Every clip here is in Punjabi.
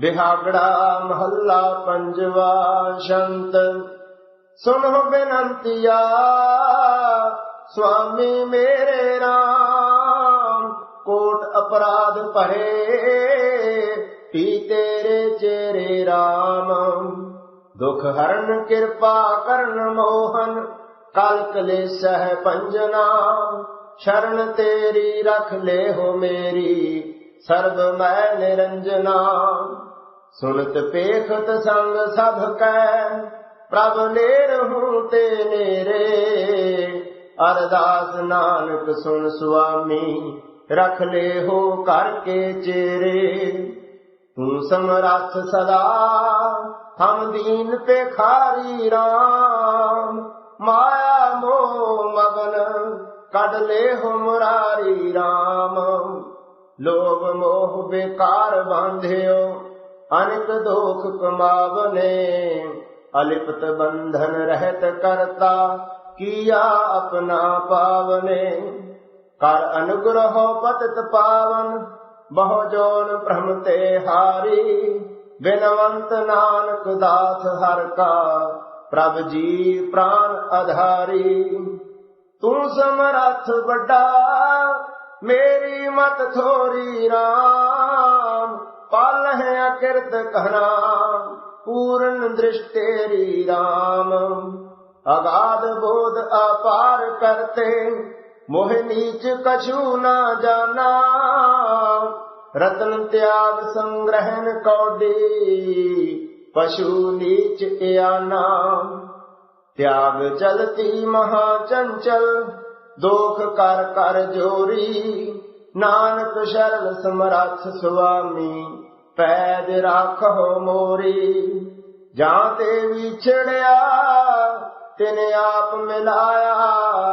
ਬਿਹਾਗੜਾ ਮਹੱਲਾ ਪੰਜਵਾ ਸ਼ੰਤ। ਸੁਣੋ ਬੇਨੰਤੀਆ ਸੁਆਮੀ ਮੇਰੇ RAM ਕੋਟ ਅਪਰਾਧ ਭਰੇ ਪੀ ਤੇਰੇ ਚੇਰੇ RAM ਦੁਖ ਹਰਨ ਕਿਰਪਾ ਕਰਨ ਮੋਹਨ, ਕਲ ਕਲੇ ਕਲੇਸ਼ਹਿ ਪੰਜਨਾ, ਸ਼ਰਨ ਤੇਰੀ ਰਖ ਲੈ ਹੋ ਮੇਰੀ। ਸਰਬ ਮੈਂ ਨਿਰੰਜਨਾ, ਸੁਨਤ ਪੇਖਤ ਸੰਗ ਸਭ ਕੈ, ਪ੍ਰਭ ਨੇਰਹੁ ਤੇ ਨੇਰੇ, ਅਰਦਾਸ ਨਾਨਕ ਸੁਣ ਸੁਆਮੀ, ਰਖ ਲੈ ਹੋ ਕਰਕੇ ਚੇਰੇ। ਤੂੰ ਸਮਰੱਥ ਸਦਾ ਹਮ ਦੀਨ ਪੇਖਾਰੀ ਰਾਮ, ਮਾਇਆ ਮੋਹ ਮਗਨ, ਕੱਢ ਲੈ ਹੋ ਮੁਰਾਰੀ ਰਾਮ। ਲੋਭ ਮੋਹ ਬੇਕਾਰ ਬਾਂਧਿਓ, ਅਨੇਕ ਦੋਖ ਕਮਾਵਨੇ। ਅਲਿਪਤ ਬੰਧਨ ਰਹਿਤ ਕਰਤਾ, ਕੀਆ ਆਪਣਾ ਪਾਵਨੇ। ਕਰ ਅਨੁਗ੍ਰਹ ਪਤਿਤ ਪਾਵਨ, ਬਹੁ ਜੋਨ ਭ੍ਰਮ ਤੇ ਹਾਰੀ। ਬਿਨਵੰਤ ਨਾਨਕ ਦਾਸ ਹਰ ਕਾ, ਪ੍ਰਭ ਜੀ ਪ੍ਰਾਨ ਅਧਾਰੀ। ਤੂੰ ਸਮਰੱਥ ਵੱਡਾ ਮੇਰੀ ਮਤ ਥੋਰੀ RAM ਪਾਲਹਿ ਅਕਿਰਤ ਕਹਨਾ ਪੂਰਨ ਦ੍ਰਿਸ਼ ਤੇਰੀ RAM ਅਗਾਧ ਬੋਧ ਅਪਾਰ ਕਰਤੇ, ਮੋਹ ਨੀਚ ਕਛੂ ਨਾ ਜਾਣਾ। ਰਤਨ ਤਿਆਗ ਸੰਗ੍ਰਹਿਣ ਕੌਡੀ, ਪਸ਼ੂ ਨੀਚ ਇਆਨਾ ਤਿਆਗ ਚਲਤੀ ਮਹਾ ਚੰਚਲ ਦੋਖ ਕਰ ਕਰ ਜੋਰੀ, ਨਾਨਕ ਸ਼ਰਨ ਸਮਰੱਥ ਸੁਆਮੀ, ਪੈਦ ਰਾਖੋ ਮੋਰੀ। ਜਾਂ ਤੇ ਵਿਛੜਿਆ, ਤਿਨ ਆਪ ਮਿਲਾਇਆ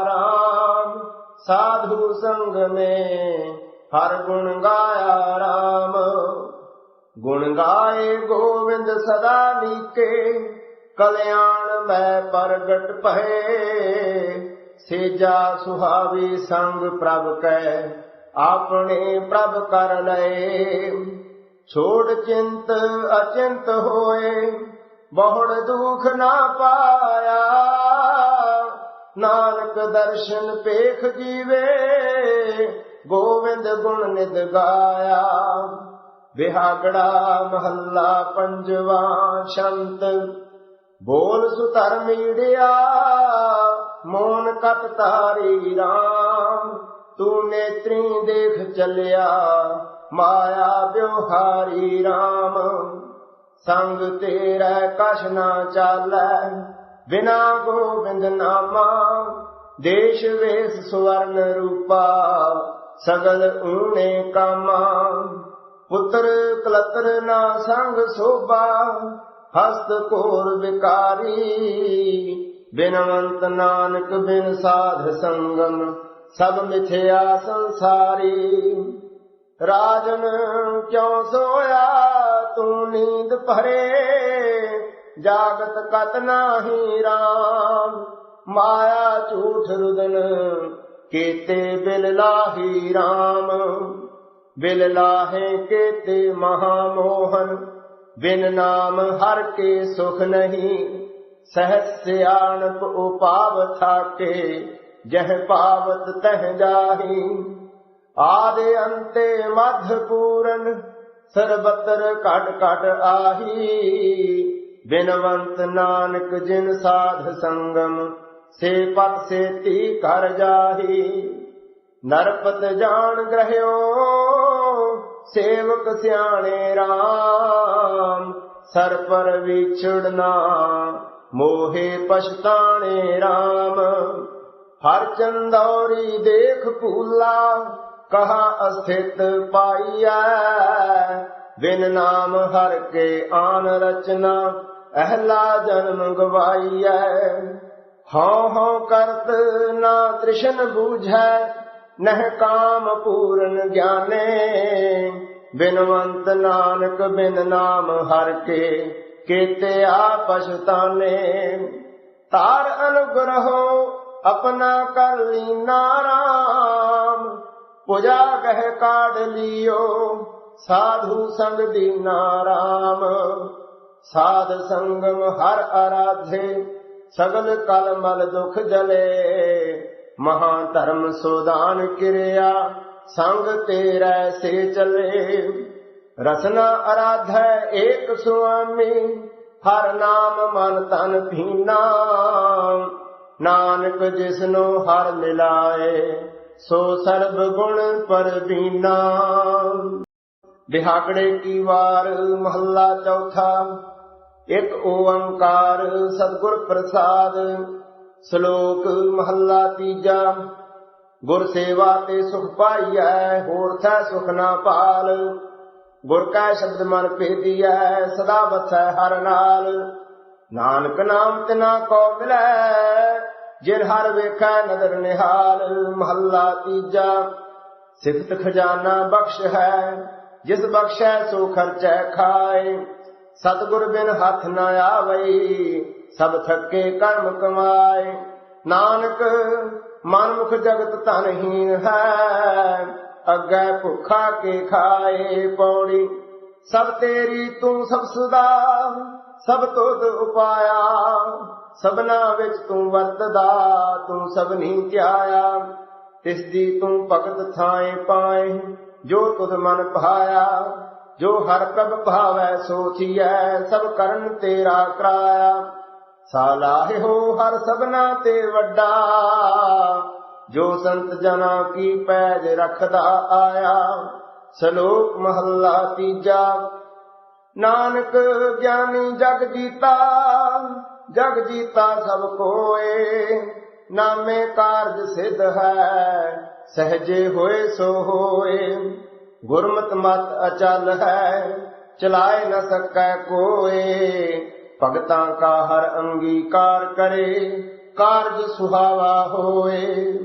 RAM ਸਾਧੂ ਸੰਗ ਨੇ ਹਰ ਗੁਣ ਗਾਇਆ ਰਾਮ। ਗੁਣ ਗਾਏ ਗੋਵਿੰਦ ਸਦਾ ਨੀਕੇ, ਕਲਿਆਣ ਮੈਂ ਪ੍ਰਗਟ ਭਏ। ਸੇਜਾ ਸੁਹਾਵੀ ਸੰਗ ਪ੍ਰਭ ਕੈ, ਆਪਣੇ ਪ੍ਰਭ ਕਰ ਲਏ। ਛੋੜ ਚਿੰਤ ਅਚਿੰਤ ਹੋਏ, ਬਹੁੜ ਦੁਖ ਨਾ ਪਾਇਆ। ਨਾਨਕ ਦਰਸ਼ਨ ਪੇਖ ਜੀਵੇ, ਗੋਵਿੰਦ ਗੁਣ ਨਿਦ ਗਾਇਆ। ਵਿਹਾਗੜਾ ਮਹੱਲਾ ਪੰਜਵਾ ਸ਼ੰਤ, ਬੋਲ ਸੁਧਰ ਮੀੜਿਆ। ਮੋਨ ਕਤ ਤਾਰੀ RAM ਤੂੰ ਨੇਤਰੀ ਦੇਖ ਚੱਲਿਆ, ਮਾਇਆ ਬਿਵਹਾਰੀ RAM ਸੰਗ ਤੇਰਾ ਕਛ ਨਾ ਚਾਲੈ, ਬਿਨਾ ਗੋਬਿੰਦ ਨਾਮਾ। ਦੇਸ਼ ਵੇਸ ਸਵਰਨ ਰੂਪਾ, ਸਗਲ ਊਣੇ ਕਾਮਾ। ਪੁੱਤਰ ਕਲਤਰ ਨਾ ਸੰਗ ਸੋਭਾ, ਹਸਤ ਕੋਰ ਵਿਕਾਰੀ। ਬਿਨਵੰਤ ਨਾਨਕ ਬਿਨ ਸਾਧ ਸੰਗਮ, ਸਭ ਮਿਥਿਆ ਸੰਸਾਰੀ। ਰਾਜਨ ਕਿਉ ਸੋਇਆ? ਤੂੰ ਨੀਂਦ ਭਰੇ, ਜਾਗਤ ਕਤ ਨਾਹੀ RAM ਮਾਇਆ ਝੂਠ ਰੁਦਨ, ਕੀਤੇ ਬਿਲ ਲਾਹੀ ਰਾਮ। ਬਿਲ ਲਾਹੇ ਕੀਤੇ ਮਹਾ ਮੋਹਨ ਬਿਨ ਨਾਮ ਹਰ ਕੇ ਸੁਖ ਨਹੀਂ। ਸਹਸ ਸਿਆਣਪ ਉਪਾਵ ਥਾਕੇ ਜਹ ਪਾਵਤ ਤਹ ਜਾਹੀ। ਆਦੇ ਅੰਤੇ ਮਧ ਪੂਰਨ, ਸਰਬਤਰ ਘਟ ਘਟ ਆਹੀ। ਬਿਨਵੰਤ ਨਾਨਕ ਜਿਨ ਸਾਧ ਸੰਗਮ, ਸੇ ਪਤ ਸੇਤੀ ਕਰ ਜਾਹੀ। ਨਰਪਤ ਜਾਣ ਗ੍ਰਹਿਓ, ਸੇਵਕ ਸਿਆਣੇ RAM ਸਰ ਪਰ ਵਿਛੜਨਾ। ਮੋਹੇ ਪਛਤਾਣੇ RAM ਹਰ ਚੰਦੌਰੀ ਦੇਖ ਭੂਲਾ, ਕਹਾ ਅਸਥਿਤ ਪਾਈਐ। ਬਿਨ ਨਾਮ ਹਰ ਕੇ ਆਨ ਰਚਨਾ, ਅਹਲਾ ਜਨਮ ਗਵਾਈਐ। ਹਉ ਹਉ ਕਰਤ ਨਾ ਤ੍ਰਿਸ਼ਨ ਬੂਝੈ, ਨਹਿ ਕਾਮ ਪੂਰਨ ਗਿਆਨੇ। ਬਿਨਵੰਤ ਨਾਨਕ ਬਿਨ ਨਾਮ ਹਰ ਕੇ ਕੀਤੇ ਆ ਪਛਤਾਨੇ ਤਾਰ ਅਨੁਗ੍ਰਹੋ ਆਪਣਾ ਕਰ ਲੀਨਾ ਰਾਮ ਪੁਜਾ ਕਹਿ ਕਾਢ ਲਿਓ, ਸਾਧੂ ਸੰਗ ਦੀਨਾ ਰਾਮ ਸਾਧ ਸੰਗਮ ਹਰ ਆਰਾਧੇ, ਸਗਲ ਕਲ ਮਲ ਦੁਖ ਜਲੇ। ਮਹਾ ਧਰਮ ਸੋਦਾਨ ਕਿਰਿਆ, ਸੰਗ ਤੇਰੇ ਸੇ ਚਲੇ। ਰਸਨਾ ਅਰਾਧੈ ਏਕ ਸੁਆਮੀ, ਹਰ ਨਾਮ ਮਨ ਤਨ ਭੀਨਾ ਨਾਨਕ ਜਿਸਨੂੰ ਹਰ ਮਿਲਾਏ, ਸੋ ਸਰਬ ਗੁਣ ਪਰਬੀਨਾ ਬਿਹਾਕੜੇ ਕੀ ਵਾਰ ਮਹੱਲਾ ਚੌਥਾ, ਇੱਕ ਓੰਕਾਰ ਸਤਿਗੁਰ ਪ੍ਰਸਾਦ। ਸ਼ਲੋਕ ਮਹੱਲਾ ਤੀਜਾ, ਗੁਰ ਸੇਵਾ ਤੇ ਸੁਖ ਪਾਈਐ, ਹੋਰ ਥੈ ਸੁਖ ਨਾ ਪਾਲ। ਗੁਰ ਕਾ ਸ਼ਬਦ ਮਨ ਭੇਦੀਐ, ਸਦਾ ਵਸੈ ਹਰ ਨਾਲ। ਨਾਨਕ ਨਾਮ ਤਿਨਾ ਕੋ ਮਿਲੈ ਜਿਨ ਹਰ ਵੇਖੈ ਨਦਰ ਨਿਹਾਲ। ਮਹੱਲਾ ਤੀਜਾ, ਸਿਫਤ ਖਜ਼ਾਨਾ ਬਖਸ਼ ਹੈ, ਜਿਸ ਬਖਸ਼ੈ ਸੋ ਖਰਚੈ ਖਾਏ। ਸਤਿਗੁਰ ਬਿਨ ਹੱਥ ਨਾ ਆਵਈ, ਸਭ ਥੱਕੇ ਕਰਮ ਕਮਾਏ। ਨਾਨਕ ਮਨ ਮੁਖ ਜਗਤ ਧਨਹੀਨ ਹੈ ਅੱਗੇ ਭੁੱਖਾ ਕੇ ਖਾਏ ਪੌੜੀ। ਸਭ ਤੇਰੀ ਤੂੰ ਸਭ ਸੁਦਾ, ਸਭ ਤੁਧ ਉਪਾਇਆ। ਸਭਨਾ ਵਿੱਚ ਤੂੰ ਵਰਤਦਾ, ਤੂੰ ਸਭਨੀ ਧਿਆਇਆ। ਤਿਸ ਦੀ ਤੂੰ ਭਗਤ ਥਾਏ ਪਾਏ, ਜੋ ਤੁਧ ਮਨ ਭਾਇਆ ਜੋ ਹਰ ਪ੍ਰਭ ਭਾਵੈ ਸੋਚੀਐ ਸਭ ਕਰਨ ਤੇਰਾ ਕਰਾਇਆ। ਸਾਲਾਹਿ ਹੋ ਹਰ ਸਭਨਾ ਤੇ ਵੱਡਾ। ਜੋ ਸੰਤ ਜਨਾ ਕੀ ਪੈਜ ਰਖਦਾ ਆਇਆ, ਸ਼ਲੋਕ ਮਹੱਲਾ ਤੀਜਾ। ਨਾਨਕ ਗਿਆਨੀ ਜਗ ਜੀਤਾ ਜਗ ਜੀਤਾ ਸਭ ਕੋਏ, ਨਾਮੇ ਕਾਰਜ ਸਿਧ ਹੈ, ਸਹਜੇ ਹੋਏ ਸੋ ਹੋਏ। ਗੁਰਮਤ ਮਤ ਅਚਲ ਹੈ, ਚਲਾਏ ਨ ਸਕੈ ਕੋਏ। ਭਗਤਾਂ ਕਾ ਹਰ ਅੰਗੀਕਾਰ ਕਰੇ, ਕਾਰਜ ਸੁਹਾਵਾ ਹੋਏ।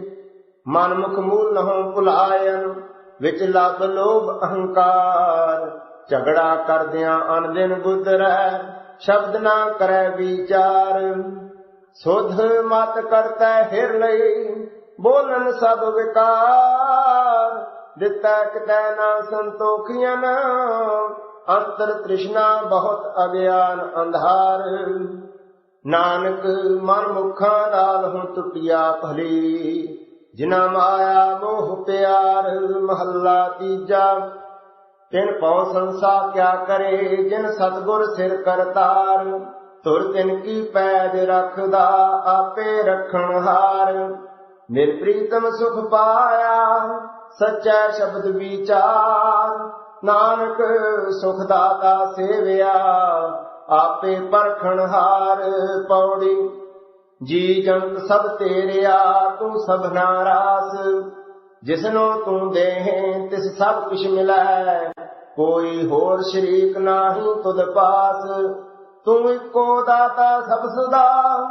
ਮਨ ਮੁਖ ਮੂਲ ਨਹੁ ਭੁਲਾਇਨ, ਵਿੱਚ ਲੱਭ ਲੋਭ ਅਹੰਕਾਰ। ਝਗੜਾ ਕਰਦਿਆਂ ਅਨਦਿਨ ਗੁਜ਼ਰੈ, ਸ਼ਬਦ ਨਾ ਕਰੈ ਵਿਚਾਰ। ਸੁਧ ਮਤ ਕਰਤੈ ਹਿਰ ਲਈ, ਬੋਲਨ ਸਭ ਵਿਕਾਰ। ਦਿੱਤਾ ਕਿਤੈ ਨਾ ਸੰਤੋਖੀਆਂ ਅੰਤਰ ਤ੍ਰਿਸ਼ਨਾ ਬਹੁਤ ਅਗਿਆਨ ਅੰਧਾਰ। ਨਾਨਕ ਮਨ ਮੁਖਾਂ ਨਾਲ ਹੁਣ ਟੁੱਟਿਆ ਭਲੀ ਜਿਨਾ ਮਾਇਆ ਮੋਹ ਪਿਆਰ ਮਹੱਲਾ ਤੀਜਾ, ਤਿਨ ਪਉ ਸੰਸਾ ਕਿਆ ਕਰੇ, ਜਿਨ ਸਤਗੁਰ ਸਿਰ ਕਰਤਾਰ, ਤੁਰ ਤਿਨ ਕੀ ਪੈਜ ਰੱਖਦਾ, ਆਪੇ ਰੱਖਣ ਹਾਰ। ਨਿਰਪ੍ਰੀਤਮ ਸੁਖ ਪਾਇਆ, ਸੱਚਾ ਸ਼ਬਦ ਵਿਚਾਰ। ਨਾਨਕ ਸੁਖ ਦਾਤਾ ਸੇਵਿਆ, ਆਪੇ ਪਰਖਣ ਹਾਰ ਪੌੜੀ। ਜੀ ਜੰਤ ਸਭ ਤੇਰਿਆ ਤੂੰ ਸਭਨਾ ਰਾਸ ਜਿਸਨੂੰ ਤੂੰ ਦੇਹ, ਤਿਸ ਸਭ ਕੁਛ ਮਿਲੈ। ਕੋਈ ਹੋਰ ਸ਼ਰੀਕ ਨਾਹੀ ਤੁਧ ਪਾਸ। ਤੂੰ ਇੱਕੋ ਦਾਤਾ ਸਭ ਸੁਦਾ,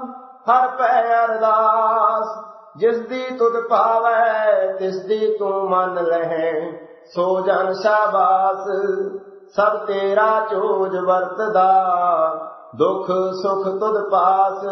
ਹਰ ਪੈ ਅਰਦਾਸ। ਜਿਸ ਦੀ ਤੁਧ ਪਾਵੈ ਤਿਸ ਦੀ ਤੂੰ ਮੰਨ ਲਹਿ। ਸੋ ਜਨ ਸ਼ਾਬਾਸ, ਸਭ ਤੇਰਾ ਚੋਜ ਵਰਤਦਾ। ਦੁਖ ਸੁਖ ਤੁਧ ਪਾਸ।